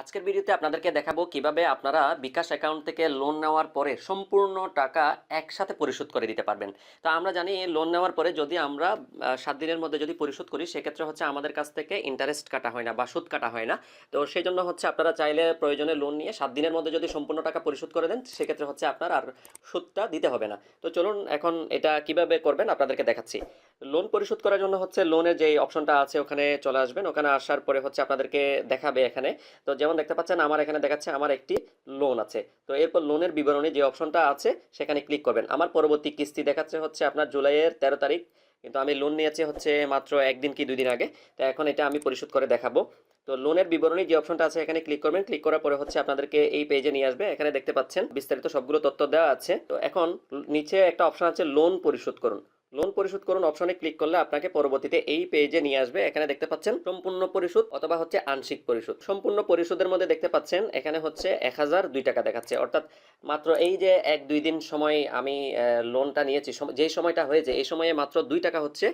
আজকের ভিডিওতে আপনাদেরকে দেখাবো কীভাবে আপনারা বিকাশ অ্যাকাউন্ট থেকে লোন নেওয়ার পরে সম্পূর্ণ টাকা একসাথে পরিশোধ করে দিতে পারবেন। তো আমরা জানি লোন নেওয়ার পরে যদি আমরা সাত দিনের মধ্যে যদি পরিশোধ করি, সেক্ষেত্রে হচ্ছে আমাদের কাছ থেকে ইন্টারেস্ট কাটা হয় না বা সুদ কাটা হয় না। তো সেই জন্য হচ্ছে আপনারা চাইলে প্রয়োজনে লোন নিয়ে সাত দিনের মধ্যে যদি সম্পূর্ণ টাকা পরিশোধ করে দেন, সেক্ষেত্রে হচ্ছে আপনার আর সুদটা দিতে হবে না। তো চলুন এখন এটা কীভাবে করবেন আপনাদেরকে দেখাচ্ছি। লোন পরিশোধ করার জন্য হচ্ছে লোনের যে অপশনটা আছে, ওখানে চলে আসবেন। ওখানে আসার পরে হচ্ছে আপনাদেরকে দেখাবে এখানে। তো যেমন দেখতে পাচ্ছেন, আমার এখানে দেখাচ্ছে আমার একটি লোন আছে। তো এরপর লোনের বিবরণী যে অপশনটা আছে, সেখানে ক্লিক করবেন। আমার পরবর্তী কিস্তি দেখাচ্ছে হচ্ছে আপনার জুলাইয়ের তেরো তারিখ। কিন্তু আমি লোন নিয়েছি হচ্ছে মাত্র একদিন কি দুই দিন আগে। তো এখন এটা আমি পরিশোধ করে দেখাবো। তো লোনের বিবরণী যে অপশনটা আছে, এখানে ক্লিক করবেন। ক্লিক করার পরে হচ্ছে আপনাদেরকে এই পেজে নিয়ে আসবে। এখানে দেখতে পাচ্ছেন বিস্তারিত সবগুলো তথ্য দেওয়া আছে। তো এখন নিচে একটা অপশন আছে লোন পরিশোধ করুন। লোন পরিশোধ করুন অপশনে ক্লিক করলে আপনাকে পরবর্তীতে এই পেজে নিয়ে আসবে। এখানে দেখতে পাচ্ছেন সম্পূর্ণ পরিশোধ অথবা হচ্ছে আংশিক পরিশোধ। সম্পূর্ণ পরিশোধের মধ্যে দেখতে পাচ্ছেন এখানে হচ্ছে এক হাজার দুই টাকা দেখাচ্ছে। অর্থাৎ মাত্র এই যে এক দুই দিন সময় আমি লোনটা নিয়েছি যেই সময়টা হয়েছে, এই সময়ে মাত্র দুই টাকা হচ্ছে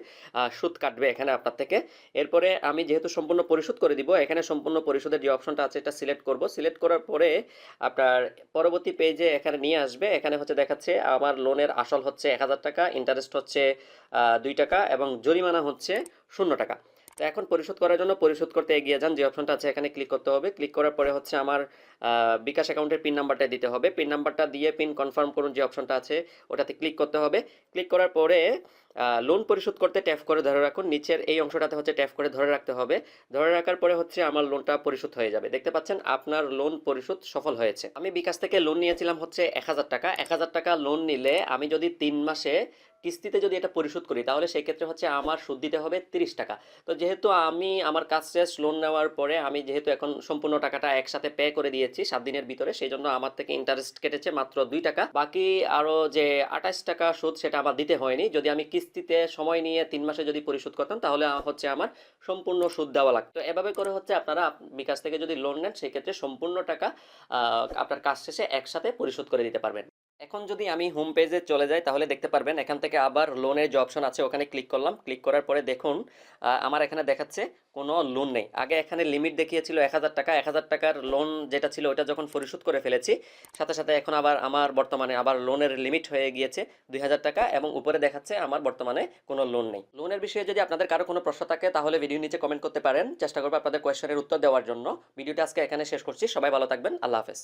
সুদ কাটবে এখানে আপনার থেকে। এরপরে আমি যেহেতু সম্পূর্ণ পরিশোধ করে দিব, এখানে সম্পূর্ণ পরিশোধের যে অপশনটা আছে, এটা সিলেক্ট করব। সিলেক্ট করার পরে আপনার পরবর্তী পেজে এখানে নিয়ে আসবে। এখানে হচ্ছে দেখাচ্ছে আমার লোনের আসল হচ্ছে এক হাজার টাকা ইন্টারেস্ট হচ্ছে দুই টাকা এবং জরিমানা হচ্ছে শূন্য টাকা। তো এখন পরিশোধ করার জন্য পরিশোধ করতে এগিয়ে যান, যে অপশনটা আছে এখানে ক্লিক করতে হবে। ক্লিক করার পরে হচ্ছে আমার বিকাশ অ্যাকাউন্টের পিন নাম্বারটা দিতে হবে। পিন নাম্বারটা দিয়ে পিন কনফার্ম করুন যে অপশনটা আছে, ওটাতে ক্লিক করতে হবে। ক্লিক করার পরে লোন পরিশোধ করতে ট্যাপ করে ধরে রাখুন। নিচের এই অংশটাতে হচ্ছে ট্যাপ করে ধরে রাখতে হবে। ধরে রাখার পরে হচ্ছে আমার লোনটা পরিশোধ হয়ে যাবে। দেখতে পাচ্ছেন, আপনার লোন পরিশোধ সফল হয়েছে। আমি বিকাশ থেকে লোন নিয়েছিলাম হচ্ছে এক হাজার টাকা। এক হাজার টাকা লোন নিলে আমি যদি তিন মাসে কিস্তিতে যদি এটা পরিশোধ করি, তাহলে সেই ক্ষেত্রে হচ্ছে আমার সুদ দিতে হবে তিরিশ টাকা। তো যেহেতু আমি আমার কাজ শেষ লোন নেওয়ার পরে আমি যেহেতু এখন সম্পূর্ণ টাকাটা একসাথে পে করে দিয়েছি সাত দিনের ভিতরে, সেই জন্য আমার থেকে ইন্টারেস্ট কেটেছে মাত্র দুই টাকা। বাকি আরও যে আঠাশ টাকা সুদ, সেটা আমার দিতে হয়নি। যদি আমি কিস্তিতে সময় নিয়ে তিন মাসে যদি পরিশোধ করতাম তাহলে হচ্ছে আমার সম্পূর্ণ সুদ দেওয়া লাগতো। এভাবে করে হচ্ছে আপনারা আপ- বিকাশ থেকে যদি লোন নেন, সেক্ষেত্রে সম্পূর্ণ টাকা আপনার কাজ শেষে একসাথে পরিশোধ করে দিতে পারবেন। এখন যদি আমি হোম পেজে চলে যাই, তাহলে দেখতে পারবেন এখান থেকে আবার লোনের যে অপশন আছে, ওখানে ক্লিক করলাম। ক্লিক করার পরে দেখুন আমার এখানে দেখাচ্ছে কোনো লোন নেই। আগে এখানে লিমিট দেখিয়েছিল এক হাজার টাকা। এক হাজার টাকার লোন যেটা ছিল ওটা যখন পরিশোধ করে ফেলেছি, সাথে সাথে এখন আবার আমার বর্তমানে আবার লোনের লিমিট হয়ে গিয়েছে দুই হাজার টাকা এবং উপরে দেখাচ্ছে আমার বর্তমানে কোনো লোন নেই। লোনের বিষয়ে যদি আপনাদের কারও কোনো প্রশ্ন থাকে, তাহলে ভিডিও নিচে কমেন্ট করতে পারেন। চেষ্টা করব আপনাদের কোয়েশ্চেনের উত্তর দেওয়ার জন্য। ভিডিওটা আজকে এখানে শেষ করছি। সবাই ভালো থাকবেন। আল্লাহ হাফেজ।